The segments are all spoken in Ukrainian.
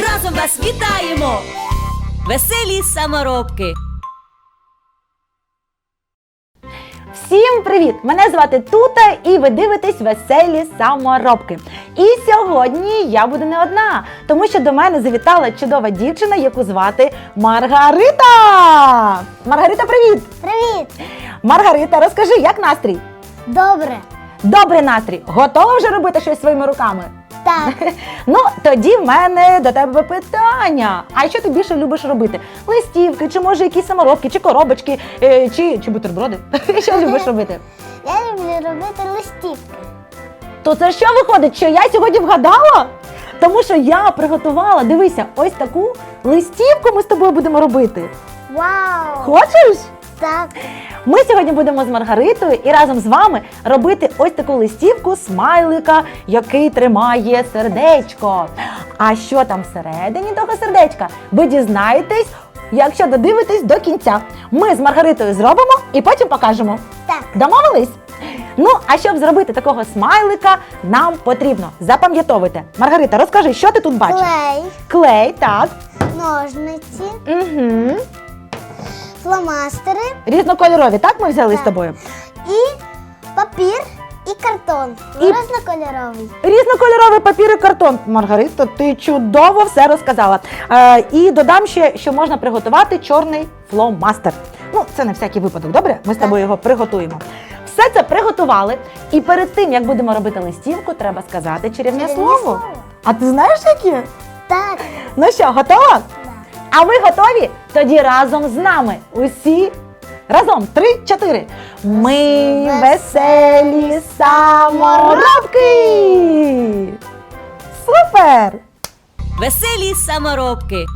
разом вас вітаємо, веселі саморобки. Всім привіт! Мене звати Тута і ви дивитесь веселі саморобки. І сьогодні я буду не одна, тому що до мене завітала чудова дівчина, яку звати Маргарита. Маргарита, привіт! Привіт! Маргарита, розкажи, як настрій? Добре. Добрий настрій! Готова вже робити щось своїми руками? Так. Ну, тоді в мене до тебе питання. А що ти більше любиш робити? Листівки, чи може якісь саморобки, чи коробочки, е, чи, чи бутерброди? Що любиш робити? Я люблю робити листівки. То це що виходить, що я сьогодні вгадала? Тому що я приготувала, дивися, ось таку листівку ми з тобою будемо робити. Вау! Хочеш? Так. Ми сьогодні будемо з Маргаритою і разом з вами робити ось таку листівку смайлика, який тримає сердечко. А що там всередині того сердечка? Ви дізнаєтесь, якщо додивитесь до кінця. Ми з Маргаритою зробимо і потім покажемо. Так. Домовились? Ну, а щоб зробити такого смайлика, нам потрібно запам'ятовуйте. Маргарита, розкажи, що ти тут бачиш? Клей, Клей, так. ножниці, Угу. Фломастери Різнокольорові, так ми взяли з Так. тобою? і папір і картон. І- Різнокольоровий. Різнокольоровий папір і картон. Маргарита, ти чудово все розказала. Е, і додам ще, що можна приготувати чорний фломастер. Ну, це на всякий випадок, добре? Ми з тобою його приготуємо. Все це приготували. І перед тим, як будемо робити листівку, треба сказати чарівне Чарівне слово. слово. А ти знаєш яке? Так. Ну що, готова? Так. А ви готові? Тоді разом з нами. Усі разом. Три, чотири. Ми веселі саморобки. Супер! Веселі саморобки.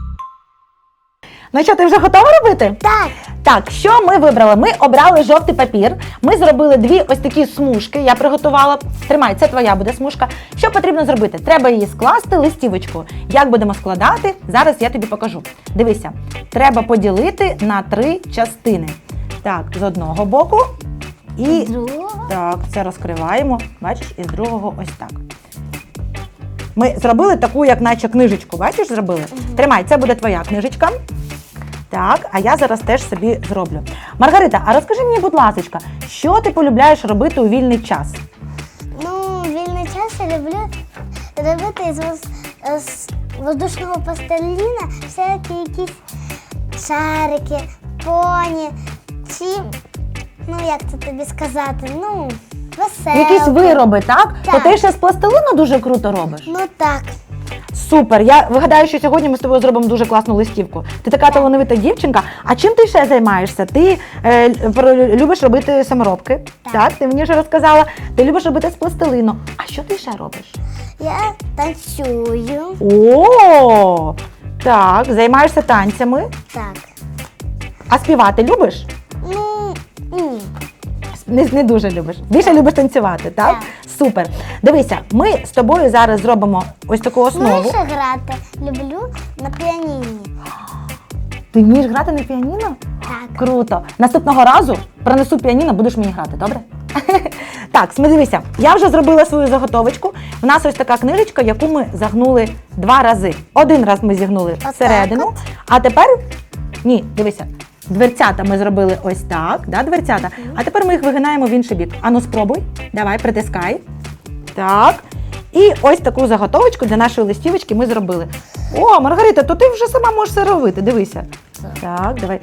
Ну що, ти вже готова робити? Так. Так, що ми вибрали? Ми обрали жовтий папір. Ми зробили дві ось такі смужки. Я приготувала. Тримай, це твоя буде смужка. Що потрібно зробити? Треба її скласти листівочку. Як будемо складати? Зараз я тобі покажу. Дивися, треба поділити на три частини. Так, з одного боку і так, це розкриваємо. Бачиш, і з другого ось так. Ми зробили таку, як наче книжечку. Бачиш, зробили? Тримай, це буде твоя книжечка. Так, а я зараз теж собі зроблю. Маргарита, а розкажи мені, будь ласка, що ти полюбляєш робити у вільний час? Ну, вільний час я люблю робити з, воз- з воздушного пластиліна всякі якісь шарики, поні, чи, ну як це тобі сказати, ну, веселки. Якісь вироби, так? Так. То ти ще з пластилину дуже круто робиш. Ну так. Супер. Я вигадаю, що сьогодні ми з тобою зробимо дуже класну листівку. Ти така талановита дівчинка. А чим ти ще займаєшся? Ти е, про- любиш робити саморобки? Так. ти мені вже розказала. Ти любиш робити з пластилину. А що ти ще робиш? Я танцюю. О, так, займаєшся танцями. Так. А співати любиш? Ну, ні. Не, не дуже любиш. Більше любиш танцювати, так? Супер. Дивися, ми з тобою зараз зробимо ось таку основу. і грати люблю на піаніні. Ти вмієш грати на піаніно? Так. Круто. Наступного разу принесу піаніно, будеш мені грати, добре? Так, дивися, я вже зробила свою заготовочку. У нас ось така книжечка, яку ми загнули два рази. Один раз ми зігнули Отак всередину, от. а тепер ні, дивися. Дверцята ми зробили ось так, да, дверцята. А тепер ми їх вигинаємо в інший бік. Ану, спробуй. Давай, притискай. Так. І ось таку заготовочку для нашої листівочки ми зробили. О, Маргарита, то ти вже сама можеш це робити. Дивися. Так, давай.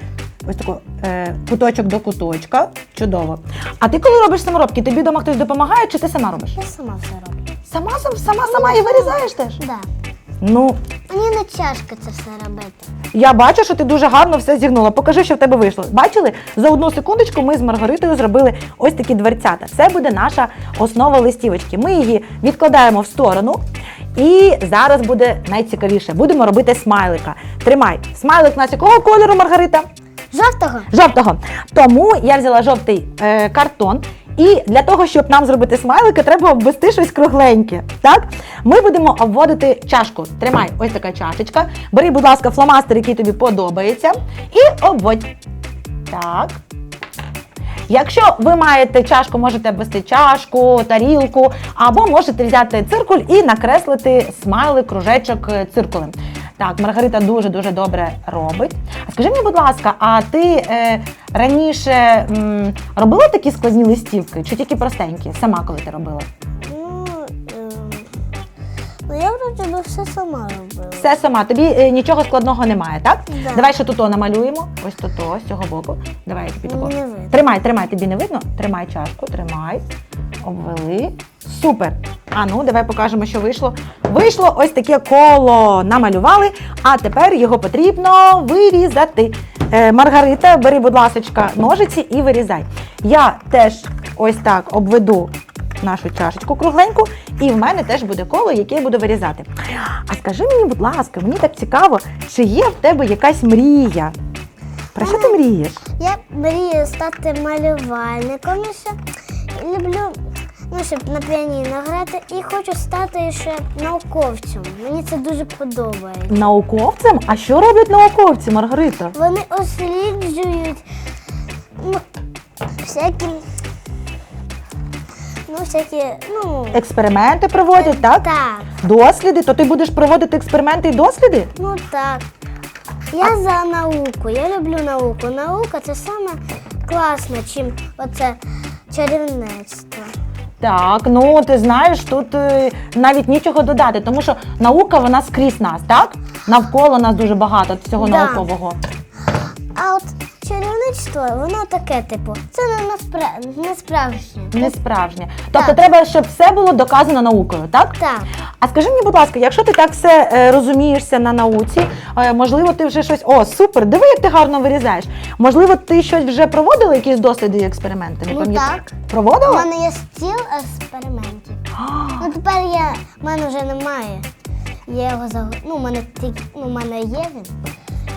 Ось тако е, куточок до куточка. Чудово. А ти коли робиш саморобки, тобі вдома хтось допомагає, чи ти сама робиш? Я сама все роблю. Сама сам- сама сама і вирізаєш теж? Да. Ну, Мені не тяжко це все робити. я бачу, що ти дуже гарно все зігнула. Покажи, що в тебе вийшло. Бачили? За одну секундочку ми з Маргаритою зробили ось такі дверцята. Це буде наша основа листівочки. Ми її відкладаємо в сторону. І зараз буде найцікавіше. Будемо робити смайлика. Тримай. Смайлик у нас якого кольору, Маргарита? Жовтого? Жовтого. Тому я взяла жовтий е, картон. І для того, щоб нам зробити смайлики, треба обвести щось кругленьке. Так? Ми будемо обводити чашку. Тримай, ось така чашечка. Бери, будь ласка, фломастер, який тобі подобається, і обводь. Так. Якщо ви маєте чашку, можете обвести чашку, тарілку, або можете взяти циркуль і накреслити смайлик, кружечок е, циркулем. Так, Маргарита дуже-дуже добре робить. А скажи мені, будь ласка, а ти е, раніше м, робила такі складні листівки, чи тільки простенькі? Сама коли ти робила? Ну я все сама робила. Все сама, тобі е, нічого складного немає, так? Да. Давай ще тут намалюємо. Ось тут, з цього боку. Давай я тобі Мені тако. не видно. Тримай, тримай, тобі не видно? Тримай чашку, тримай. Обвели. Супер. А ну, давай покажемо, що вийшло. Вийшло ось таке коло. Намалювали, а тепер його потрібно вирізати. Е, Маргарита, бери, будь ласка, ножиці і вирізай. Я теж ось так обведу нашу чашечку кругленьку, і в мене теж буде коло, яке я буду вирізати. А скажи мені, будь ласка, мені так цікаво, чи є в тебе якась мрія? Про що ти мрієш? Я мрію стати малювальником ще люблю, ну, щоб на піаніно грати, і хочу стати ще науковцем. Мені це дуже подобається. Науковцем? А що роблять науковці, Маргарита? Вони досліджують ну, всякі, ну, всякі, ну, Експерименти проводять, так? так, Досліди? То ти будеш проводити експерименти і досліди? ну так. Я за науку, я люблю науку. Наука це саме класно, чим оце чарівництво. Так, ну ти знаєш, тут е, навіть нічого додати, тому що наука вона скрізь нас, так? Навколо нас дуже багато всього Да. наукового. А от чарівництво, воно таке, типу, це не, наспра- не справжнє. Не справжнє. Тобто Так. треба, щоб все було доказано наукою, так? Так. А скажи мені, будь ласка, якщо ти так все е, розумієшся на науці, е, можливо, ти вже щось. О, супер! Диви, як ти гарно вирізаєш. Можливо, ти щось вже проводила, якісь досліди і експерименти? Не Ну, пам'ятаю. так. У Проводила? мене є стіл експериментів. Ну тепер я, в мене вже немає. Я його за ну, у мене тільки ну, у мене є він.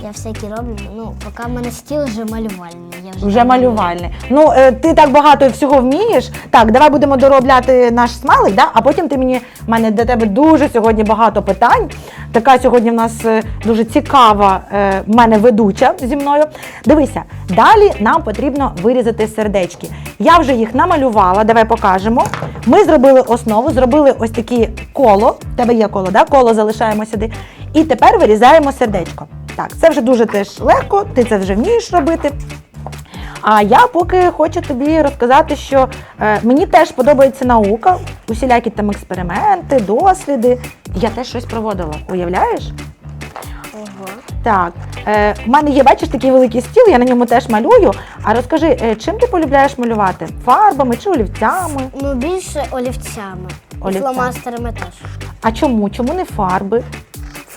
Я всякі роблю. Ну, поки в мене стіл вже малювальний. Я вже, Вже не малювальне. Ну, е, ти так багато всього вмієш. Так, давай будемо доробляти наш смайлик, да? а потім ти мені, в мене до тебе дуже сьогодні багато питань. Така сьогодні в нас е, дуже цікава е, в мене ведуча зі мною. Дивися, далі нам потрібно вирізати сердечки. Я вже їх намалювала, давай покажемо. Ми зробили основу, зробили ось такі коло. В тебе є коло, да? коло залишаємо сюди. І тепер вирізаємо сердечко. Так, це вже дуже теж легко, ти це вже вмієш робити. А я поки хочу тобі розказати, що е, мені теж подобається наука, усілякі там експерименти, досліди. Я теж щось проводила. Уявляєш? Ого. Так, е, в мене є, бачиш, такий великий стіл, я на ньому теж малюю. А розкажи, е, чим ти полюбляєш малювати? Фарбами чи олівцями? Ну, більше олівцями. І фломастерами теж. А чому? Чому не фарби?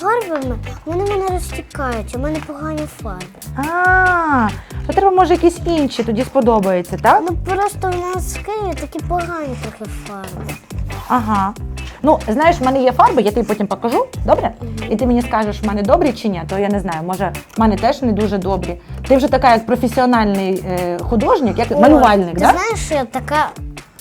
Фарбами вони мене розтікають, у мене погані фарби. А, то треба, може, якісь інші тоді сподобається, так? Ну просто в нас в Києві такі погані трохи фарби. Ага. Ну, знаєш, в мене є фарби, я тобі потім покажу, добре? І ти мені скажеш, в мене добрі чи ні, то я не знаю, може, в мене теж не дуже добрі. Ти вже така як професіональний е, художник, як О, малювальник, Ти так? Да? знаєш, що я така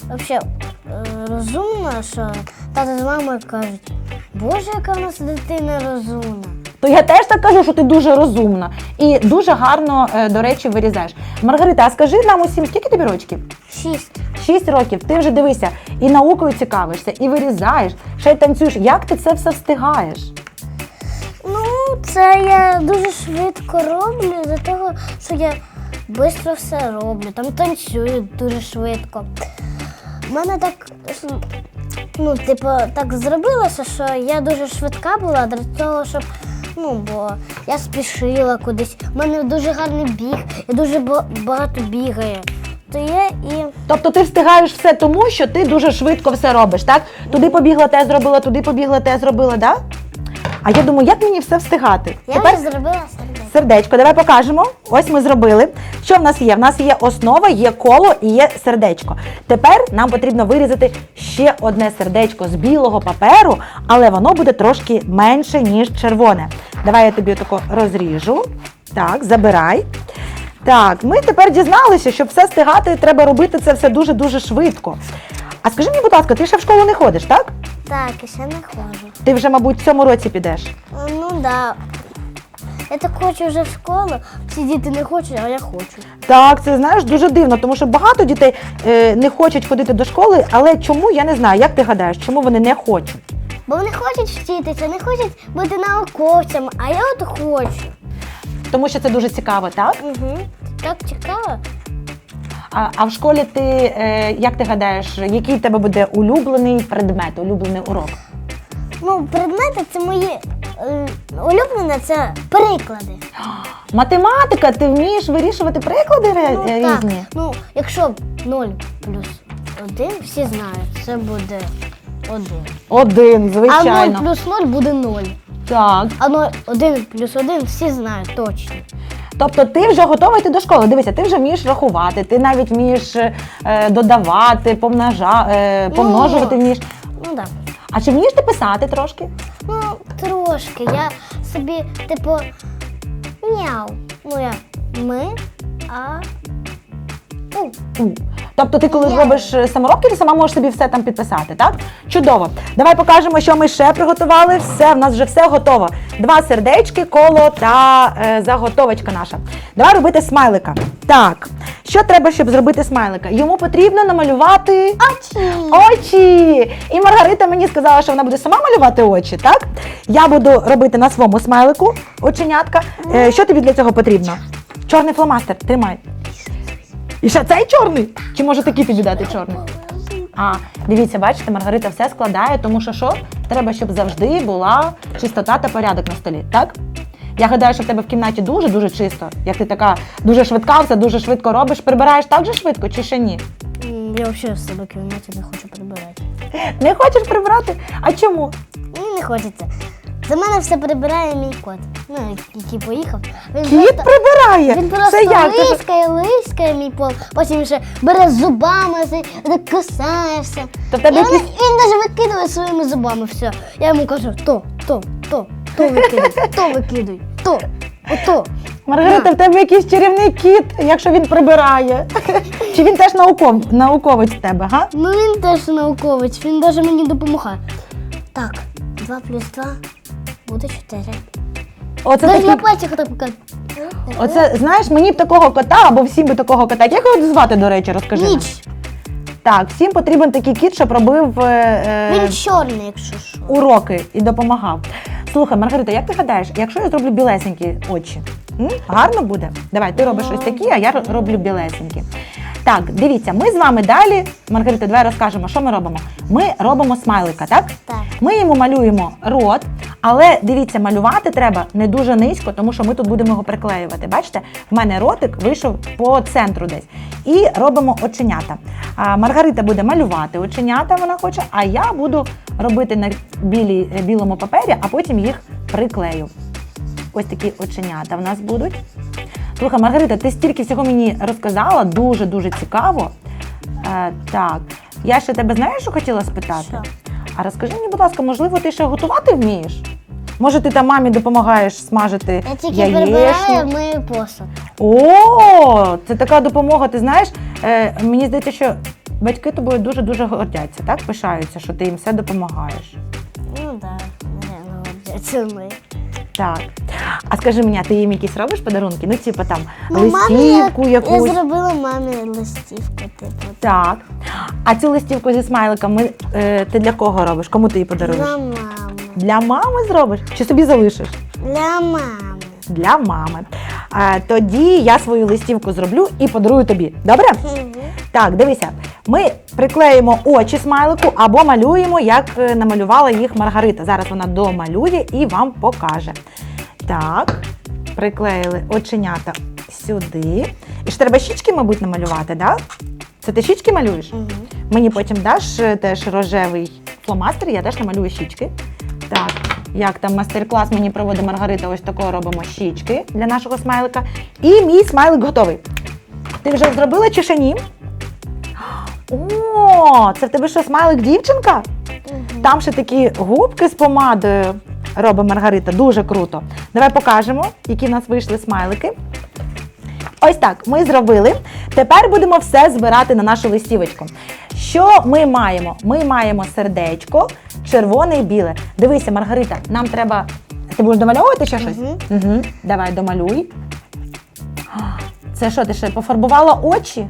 вообще е, розумна, що тато з мамою кажуть, боже, яка в нас дитина розумна. То я теж так кажу, що ти дуже розумна і дуже гарно, е, до речі, вирізаєш. Маргарита, а скажи нам усім, скільки тобі рочків? Шість. Шість років. Ти вже дивися, і наукою цікавишся, і вирізаєш, ще й танцюєш. Як ти це все встигаєш? Ну, це я дуже швидко роблю, за того, що я швидко все роблю. Там танцюю дуже швидко. У мене так, ну, типу, так зробилося, що я дуже швидка була для того, щоб. Ну, бо я спішила кудись. У мене дуже гарний біг, я дуже багато бігаю. То є і Тобто ти встигаєш все тому, що ти дуже швидко все робиш, так? Туди побігла, те зробила, туди побігла, те зробила, так? А я думаю, як мені все встигати? Я Тепер вже зробила сердечко. Сердечко, давай покажемо. Ось ми зробили. Що в нас є? В нас є основа, є коло і є сердечко. Тепер нам потрібно вирізати ще одне сердечко з білого паперу, але воно буде трошки менше, ніж червоне. Давай я тобі тако розріжу. Так, забирай. Так, ми тепер дізналися, щоб все встигати, треба робити це все дуже-дуже швидко. А скажи мені, будь ласка, ти ще в школу не ходиш, так? Так, і ще не ходжу. Ти вже, мабуть, в цьому році підеш. Ну да. Я так хочу вже в школу. Всі діти не хочуть, а я хочу. Так, це знаєш дуже дивно, тому що багато дітей е, не хочуть ходити до школи, але чому я не знаю. Як ти гадаєш, чому вони не хочуть? Бо вони хочуть вчитися, не хочуть бути науковцями, а я от хочу. Тому що це дуже цікаво, так? Угу. Так цікаво. А, а в школі ти е, як ти гадаєш, який в тебе буде улюблений предмет, улюблений урок? Ну, предмети це мої улюблене це приклади. Математика, ти вмієш вирішувати приклади Ну, е, так. різні? Ну, якщо 0 плюс 1, всі знають, це буде 1. Один, А 0 звичайно. плюс 0 буде 0. Так. А 0, 1 плюс 1 всі знають точно. Тобто ти вже готова йти до школи. Дивися, ти вже вмієш рахувати, ти навіть вмієш е, додавати, помножа, е, помножувати вмієш. Ну так. А чи вмієш ти писати трошки? Ну, трошки. Я собі, типу, мяу. Ну, я ми, а. У. У. Тобто ти коли робиш е, саморобки, ти сама можеш собі все там підписати, так? Чудово. Давай покажемо, що ми ще приготували. Все, в нас вже все готово. Два сердечки, коло та е, заготовочка наша. Давай робити смайлика. Так, що треба, щоб зробити смайлика? Йому потрібно намалювати Очі. очі. І Маргарита мені сказала, що вона буде сама малювати очі, так? Я буду робити на своєму смайлику оченятка. Е, що тобі для цього потрібно? Чорний фломастер, тримай. І ще цей чорний? Чи може такий тобі дати чорний? А, дивіться, бачите, Маргарита все складає, тому що що? Треба, щоб завжди була чистота та порядок на столі, так? Я гадаю, що в тебе в кімнаті дуже-дуже чисто. Як ти така дуже швидка, все дуже швидко робиш. Прибираєш так же швидко чи ще ні? Я взагалі в себе в кімнаті не хочу прибирати. Не хочеш прибирати? А чому? Мені не хочеться. За мене все прибирає мій кот. Ну, який поїхав. Він Кіт просто, прибирає. він просто Це як? Це ж- лискає, лискає мій пол. Потім ще бере зубами, це- так кусає все. То в тебе І він, якісь- він навіть викидує своїми зубами все. Я йому кажу, то, то, то, то викидай, то викидай, то, ото. Маргарита, в тебе якийсь чарівний кіт, якщо він прибирає. Чи він теж науков, науковець в тебе, га? Ну він теж науковець, він навіть мені допомагає. Так, 2 плюс 2 буде 4. Оце Дай такий, я пальчик так покажу. оце, знаєш, мені б такого кота або всім би такого кота. Як його звати, до речі, розкажи. нам. Ніч. Так, всім потрібен такий кіт, щоб робив е, е, Він чорний, якщо що. уроки і допомагав. Слухай, Маргарита, як ти гадаєш, якщо я зроблю білесенькі очі, м? гарно буде? Давай, ти робиш ось такі, а я ро- роблю білесенькі. Так, дивіться, ми з вами далі. Маргарита, давай розкажемо, що ми робимо. Ми робимо смайлика, так? Так. Ми йому малюємо рот, але дивіться, малювати треба не дуже низько, тому що ми тут будемо його приклеювати. Бачите, в мене ротик вийшов по центру десь. І робимо оченята. А Маргарита буде малювати оченята, вона хоче, а я буду робити на білій, е, білому папері, а потім їх приклею. Ось такі оченята в нас будуть. Слухай, Маргарита, ти стільки всього мені розказала, дуже дуже цікаво. Е, так, я ще тебе знаєш, що хотіла спитати? Що? А розкажи мені, будь ласка, можливо, ти ще готувати вмієш? Може, ти там мамі допомагаєш смажити Я тільки яєчню? прибираю мою посуд. О, це така допомога. Ти знаєш, е, мені здається, що батьки тобою дуже дуже гордяться, так пишаються, що ти їм все допомагаєш. Ну так, да, це ми. Так. А скажи мені, а ти їм якісь робиш подарунки? Ну, типу там Ну, листівку мамі, якусь. я зробила мамі листівку, типу. Так. А цю листівку зі смайликами е, ти для кого робиш? Кому ти її подаруєш? Для мами. Для мами зробиш? Чи собі залишиш? Для мами. Для мами. Тоді я свою листівку зроблю і подарую тобі. Добре? Так, дивися, ми приклеїмо очі смайлику або малюємо, як е, намалювала їх Маргарита. Зараз вона домалює і вам покаже. Так, приклеїли оченята сюди. І ж треба щічки, мабуть, намалювати, так? Це ти щічки малюєш? Мгм. Мені потім даш е, теж рожевий фломастер, я теж намалюю щічки. Так, як там мастер-клас мені проводить Маргарита, ось такого робимо щічки для нашого смайлика. І мій смайлик готовий. Ти вже зробила чи ще ні? О, це в тебе що, смайлик дівчинка? Там ще такі губки з помадою робить Маргарита. Дуже круто. Давай покажемо, які в нас вийшли смайлики. Ось так, ми зробили. Тепер будемо все збирати на нашу листівочку. Що ми маємо? Ми маємо сердечко, червоне і біле. Дивися, Маргарита, нам треба. Ти будеш домальовувати ще щось? Мгм. Угу. Давай, домалюй. Це що, ти ще пофарбувала очі?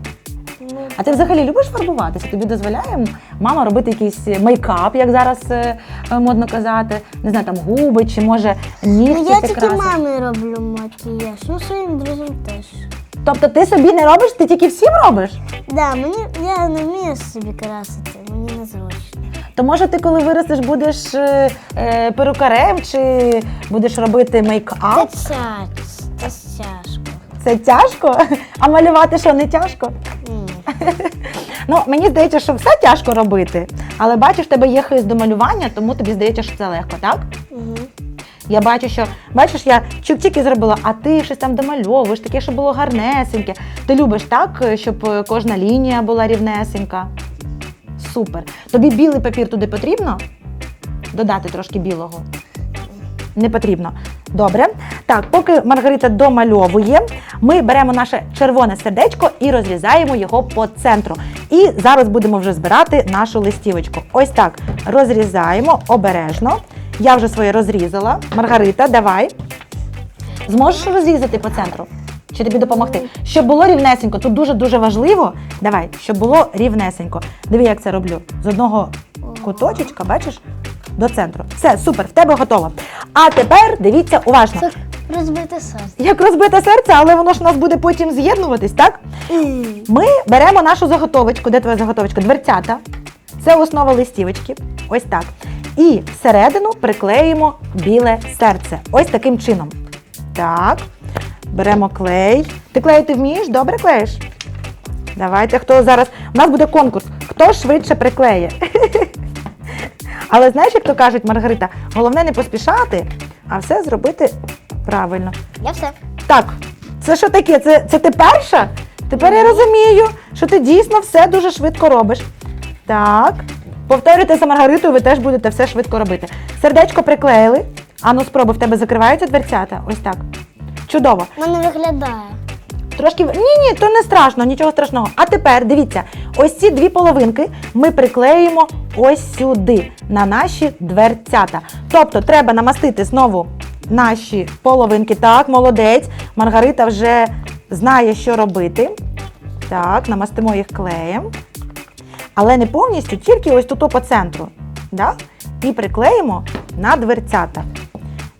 Ну, А ти взагалі любиш фарбуватися? Тобі дозволяє мама робити якийсь мейкап, як зараз е, е, модно казати, не знаю, там губи чи може нігті Ну, я тільки прикрасити? мамі роблю макіяж, ну своїм друзям теж. Тобто ти собі не робиш, ти тільки всім робиш? Да, мені я не вмію собі красити, мені незручно. То може ти, коли виростеш, будеш е, е, перукарем чи будеш робити Це мейкап? тяжко, це тяжко. Це тяжко? А малювати що не тяжко? Ні. Ну, мені здається, що все тяжко робити. Але бачиш, в тебе є хист до малювання, тому тобі здається, що це легко, так? Я бачу, що бачиш, я чик-чики зробила, а ти щось там домальовуєш, таке, щоб було гарнесеньке. Ти любиш так, щоб е, кожна лінія була рівнесенька. Супер. Тобі білий папір туди потрібно? Додати трошки білого. Не потрібно. Добре. Так, поки Маргарита домальовує, ми беремо наше червоне сердечко і розрізаємо його по центру. І зараз будемо вже збирати нашу листівочку. Ось так розрізаємо обережно. Я вже своє розрізала. Маргарита, давай. Зможеш розрізати по центру? Чи тобі допомогти? Щоб було рівнесенько. Тут дуже-дуже важливо. Давай, щоб було рівнесенько. Диви, як це роблю. З одного куточечка, бачиш, до центру. Все, супер, в тебе готово. А тепер дивіться уважно. Це розбите серце. Як розбите серце, але воно ж у нас буде потім з'єднуватись, так? Ми беремо нашу заготовочку. Де твоя заготовочка? Дверцята. Це основа листівочки. Ось так. І всередину приклеїмо біле серце. Ось таким чином. Так. Беремо клей. Ти клеїти вмієш? Добре клеїш? Давайте, хто зараз. У нас буде конкурс. Хто швидше приклеє? Але знаєш, як то кажуть Маргарита, головне не поспішати, а все зробити правильно. Я все. Так, це що таке? Це, це ти перша? Тепер я розумію, що ти дійсно все дуже швидко робиш. Так. Повторюйте за Маргаритою, ви теж будете все швидко робити. Сердечко приклеїли. Ану, спробуй, в тебе закриваються дверцята. Ось так. Чудово. В мене виглядає. Трошки. Ні, ні, то не страшно, нічого страшного. А тепер дивіться, ось ці дві половинки ми приклеїмо ось сюди, на наші дверцята. Тобто треба намастити знову наші половинки. Так, молодець. Маргарита вже знає, що робити. Так, намастимо їх клеєм. Але не повністю, тільки ось тут по центру. Да? І приклеїмо на дверцята.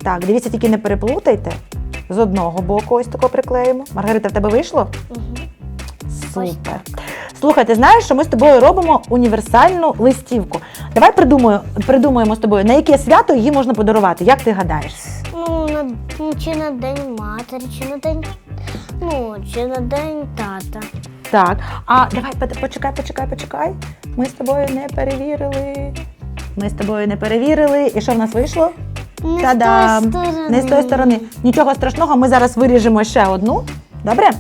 Так, дивіться, тільки не переплутайте. З одного боку ось тако приклеїмо. Маргарита, в тебе вийшло? Угу. Супер. Слухай, ти знаєш, що ми з тобою робимо універсальну листівку. Давай придумаю, придумаємо з тобою, на яке свято її можна подарувати. Як ти гадаєш? Ну, на, ну, чи на день матері, чи на день. Ну, чи на день тата. Так. А давай пот- почекай, почекай, почекай. Ми з тобою не перевірили. Ми з тобою не перевірили. І що в нас вийшло? Не Та-дам! з тої сторони. Не з тої сторони. Нічого страшного, ми зараз виріжемо ще одну. Добре?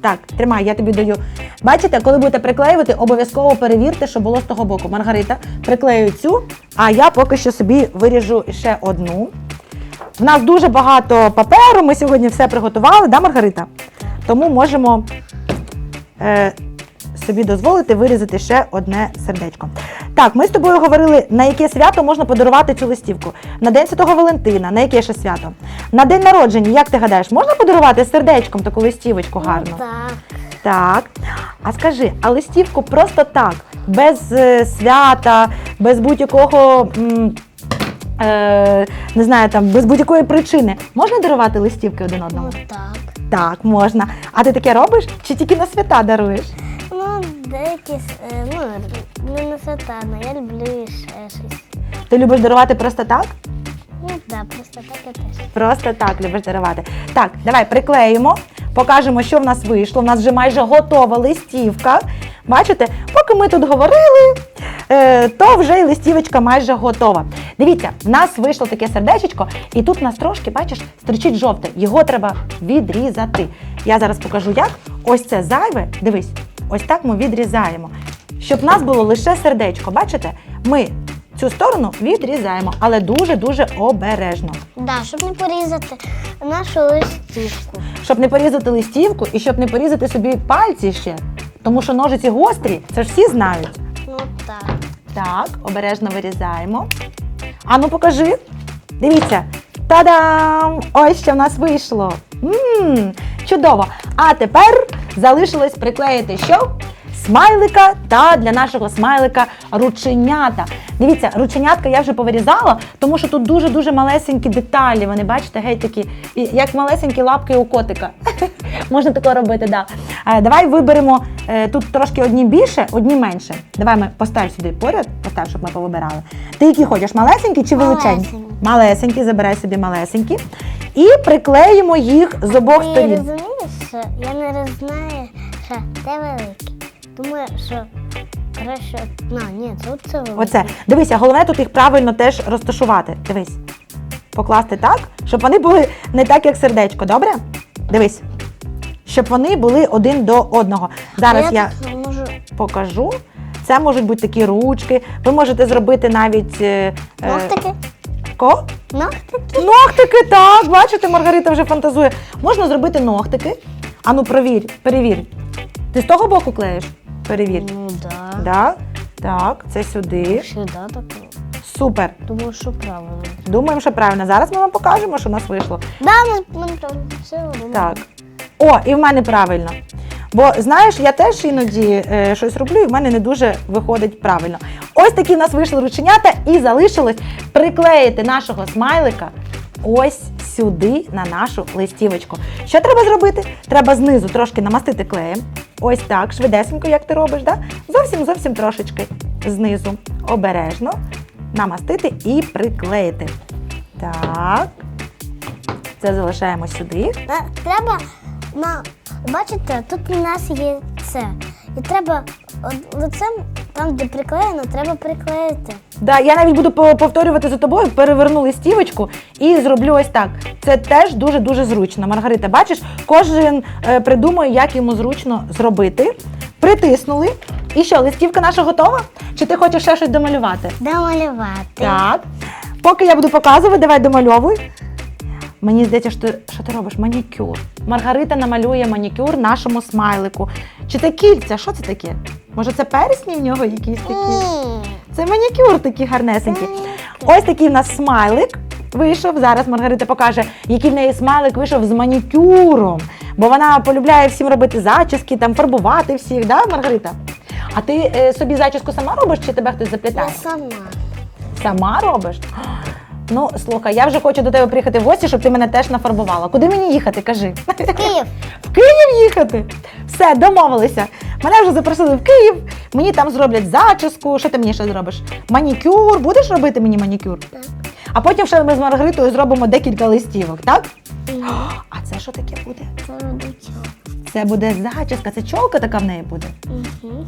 Так, тримай, я тобі даю. Бачите, коли будете приклеювати, обов'язково перевірте, що було з того боку. Маргарита, приклею цю, а я поки що собі виріжу ще одну. В нас дуже багато паперу, ми сьогодні все приготували, да, Маргарита? Тому можемо е, собі дозволити вирізати ще одне сердечко. Так, ми з тобою говорили, на яке свято можна подарувати цю листівку. На День Святого Валентина, на яке ще свято? На день народження, як ти гадаєш, можна подарувати сердечком таку листівочку гарну? Ну, так. Так. А скажи, а листівку просто так, без е, свята, без будь-якого. м, Е, не знаю, там, без будь-якої причини можна дарувати листівки один одному? Ну так. Так, можна. А ти таке робиш? Чи тільки на свята даруєш? Ну, деякі, е, ну, не сатана, я люблю і ще щось. Ти любиш дарувати просто так? Ну, так, просто так я теж. Просто так любиш дарувати. Так, давай приклеїмо, покажемо, що в нас вийшло. У нас вже майже готова листівка. Бачите, поки ми тут говорили, е, то вже й листівочка майже готова. Дивіться, в нас вийшло таке сердечко, і тут у нас трошки, бачиш, стричить жовте. Його треба відрізати. Я зараз покажу, як. Ось це зайве. Дивись, ось так ми відрізаємо. Щоб в нас було лише сердечко. Бачите, ми цю сторону відрізаємо, але дуже-дуже обережно. Да, щоб не порізати нашу листівку. Щоб не порізати листівку і щоб не порізати собі пальці ще. Тому що ножиці гострі, це ж всі знають. Ну так. Так, обережно вирізаємо. Ану, покажи. Дивіться. Та-дам! Ось що в нас вийшло. Мм, чудово. А тепер залишилось приклеїти що? Смайлика та для нашого смайлика рученята. Дивіться, рученятка я вже повирізала, тому що тут дуже-дуже малесенькі деталі. Вони бачите, геть такі, як малесенькі лапки у котика. Можна таке робити, да. Е, Давай виберемо е, тут трошки одні більше, одні менше. Давай ми постав сюди поряд, постав, щоб ми повибирали. Ти які хочеш, малесенькі чи величенькі? Малесенькі, забирай собі малесенькі. І приклеїмо їх з обох Ти сторін. розумієш, що я не знаю, що те велике. Думаю, що краще. На, ні, тут це велике. Оце. Дивися, головне тут їх правильно теж розташувати. Дивись. Покласти так, щоб вони були не так, як сердечко, добре? Дивись. Щоб вони були один до одного. Зараз А я тут можу. покажу. Це можуть бути такі ручки. Ви можете зробити навіть. е, е, Ногтики. Ко? Ногтики. Ногтики, так. Бачите, Маргарита вже фантазує. Можна зробити ногтики. Ану, провір, перевір. Ти з того боку клеїш? Перевір. Ну да. Да? Так, це сюди. Сюди так. Супер. Думаю, що правильно. Думаємо, що правильно. Зараз ми вам покажемо, що у нас вийшло. Да, ми, ми правильно. Все, один. Так. О, і в мене правильно. Бо знаєш, я теж іноді е, щось роблю, і в мене не дуже виходить правильно. Ось такі в нас вийшли рученята, і залишилось приклеїти нашого смайлика ось сюди на нашу листівочку. Що треба зробити? Треба знизу трошки намастити клеєм. Ось так, швидесенько, як ти робиш, да? зовсім зовсім трошечки знизу. Обережно намастити і приклеїти. Так. Це залишаємо сюди. Треба на. Бачите, тут у нас є це. І треба лицем, там, де приклеєно, треба приклеїти. Да, я навіть буду повторювати за тобою, переверну листівочку і зроблю ось так. Це теж дуже дуже зручно. Маргарита, бачиш, кожен е, придумує, як йому зручно зробити. Притиснули. І що, листівка наша готова? Чи ти хочеш ще щось домалювати? Домалювати. Так. Поки я буду показувати, давай домальовуй. Мені здається, що ти, що ти робиш манікюр. Маргарита намалює манікюр нашому смайлику. Чи це кільця? Що це таке? Може, це персні в нього якісь такі? Це манікюр такий гарнесенький. Ось такий в нас смайлик вийшов. Зараз Маргарита покаже, який в неї смайлик вийшов з манікюром. Бо вона полюбляє всім робити зачіски, там фарбувати всіх, да, Маргарита? А ти е, собі зачіску сама робиш, чи тебе хтось заплітає? Я сама. Сама робиш? Ну, слухай, я вже хочу до тебе приїхати в гості, щоб ти мене теж нафарбувала. Куди мені їхати? Кажи. Київ. В Київ їхати. Все, домовилися. Мене вже запросили в Київ. Мені там зроблять зачіску. Що ти мені ще зробиш? Манікюр. Будеш робити мені манікюр? Так. А потім ще ми з Маргаритою зробимо декілька листівок, так? А це що таке буде? Це буде зачіска, це чолка така в неї буде. Угу.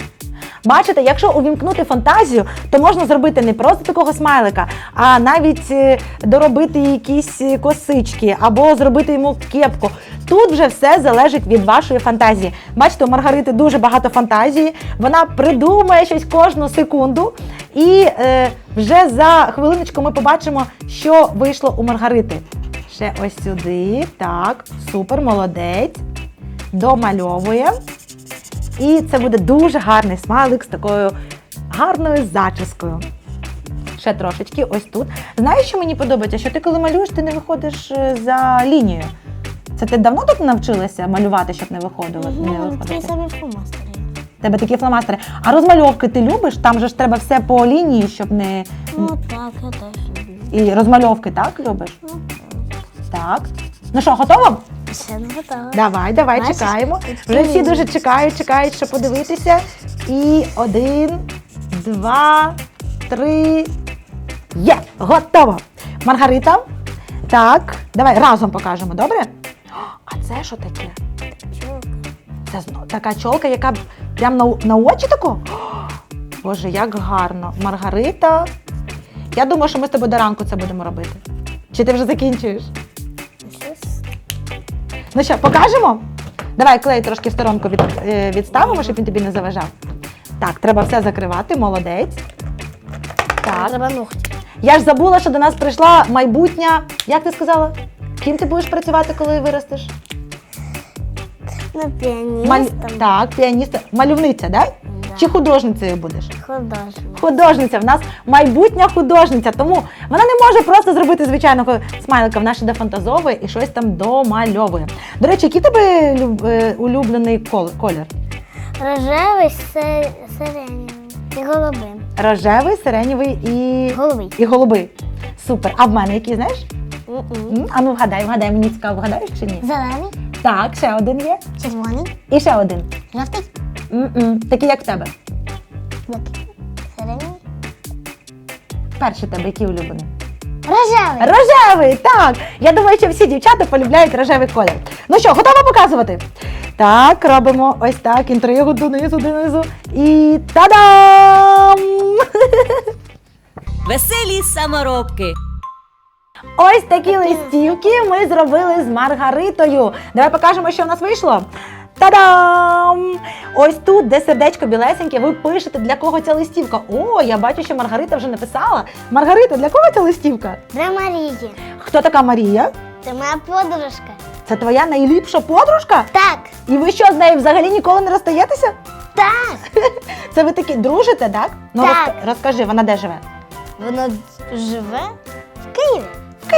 Бачите, якщо увімкнути фантазію, то можна зробити не просто такого смайлика, а навіть е, доробити якісь е, косички або зробити йому кепку. Тут вже все залежить від вашої фантазії. Бачите, у Маргарити дуже багато фантазії. Вона придумає щось кожну секунду. І е, вже за хвилиночку ми побачимо, що вийшло у Маргарити. Ще ось сюди. Так, супер, молодець. Домальовує. І це буде дуже гарний смайлик з такою гарною зачіскою. Ще трошечки, ось тут. Знаєш, що мені подобається? Що ти коли малюєш, ти не виходиш е, за лінію. Це ти давно тут навчилася малювати, щоб не виходило? не Угу. Такі самі фломастери. Тебе такі фломастери. А розмальовки ти любиш? Там же ж треба все по лінії, щоб не. Ну так, я теж люблю. І розмальовки так любиш? Ну, Так. Ну що, готова? Ще не готова. Давай, давай, Бачиш, чекаємо. Вже всі дуже чекають, чекають, щоб подивитися. І один, два, три. Є! Готово! Маргарита. Так, давай разом покажемо, добре? А це що таке? Це така чолка, яка прям на, на очі тако? Боже, як гарно. Маргарита. Я думаю, що ми з тобою до ранку це будемо робити. Чи ти вже закінчуєш? Ну що, покажемо? Давай клей трошки в сторонку від, е, відставимо, щоб він тобі не заважав. Так, треба все закривати, молодець. Так. Треба ногті. Я ж забула, що до нас прийшла майбутня. Як ти сказала? Ким ти будеш працювати, коли виростеш? Ну, Маль... Так, піаніста. Мальовниця, так? Да. Чи художницею будеш? Художник. Художниця, в нас майбутня художниця, тому вона не може просто зробити звичайного смайлика. Вона ще дофантазовує і щось там домальовує. До речі, який тебе е, улюблений колір? Рожевий, сиреневий і голубий. Рожевий, сиренєвий і, Голубий. і голубий. Супер. А в мене який, знаєш? М-м. М, А ну вгадай, вгадай, мені цікаво, вгадаєш чи ні? Зелений, Так, ще один є. червоний, І ще один. жовтий, М-м, Такий, як в тебе. який? Перший тебе, який улюблений? Рожевий. Рожевий, так. Я думаю, що всі дівчата полюбляють рожевий колір. Ну що, готова показувати? Так, робимо ось так, інтригу донизу, донизу. І та-дам! Веселі саморобки. Ось такі листівки ми зробили з Маргаритою. Давай покажемо, що в нас вийшло. Та-дам! Ось тут, де сердечко білесеньке, ви пишете, для кого ця листівка. О, я бачу, що Маргарита вже написала. Маргарита, для кого ця листівка? Для Марії. Хто така Марія? Це моя подружка. Це твоя найліпша подружка? Так. І ви що з нею взагалі ніколи не розстаєтеся? Так. Це ви такі дружите, так? Ну Так. розка- розкажи, вона де живе? Вона живе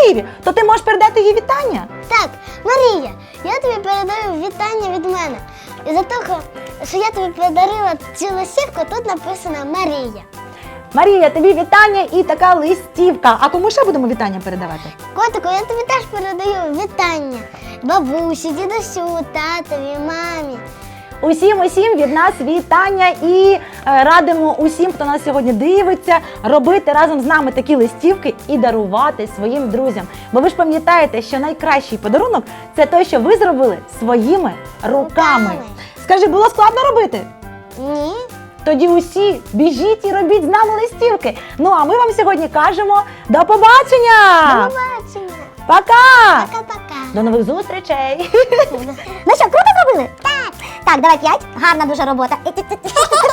Києві. То ти можеш передати їй вітання. Так, Марія, я тобі передаю вітання від мене. І за того, що я тобі подарила цю листівку, тут написано Марія. Марія, тобі вітання і така листівка. А кому ще будемо вітання передавати? Котику, я тобі теж передаю вітання. Бабусі, дідусю, татові, мамі. Усім, усім від нас вітання і е, радимо усім, хто нас сьогодні дивиться, робити разом з нами такі листівки і дарувати своїм друзям. Бо ви ж пам'ятаєте, що найкращий подарунок це той, що ви зробили своїми руками. Руками. Скажи, було складно робити? Ні. Тоді усі біжіть і робіть з нами листівки. Ну а ми вам сьогодні кажемо до побачення! До побачення. Пока! Пока-пока. До нових зустрічей! Ну що, круто зробили? Так. Давай п'ять. Гарна дуже робота.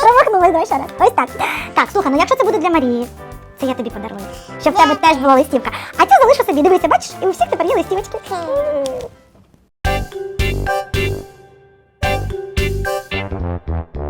Промахнулась, давай ще раз. Ось так. Так, слухай, ну якщо це буде для Марії, це я тобі подарую. Щоб в тебе теж була листівка. А цю залишу собі. Дивися, бачиш, і у всіх тепер є листівочки.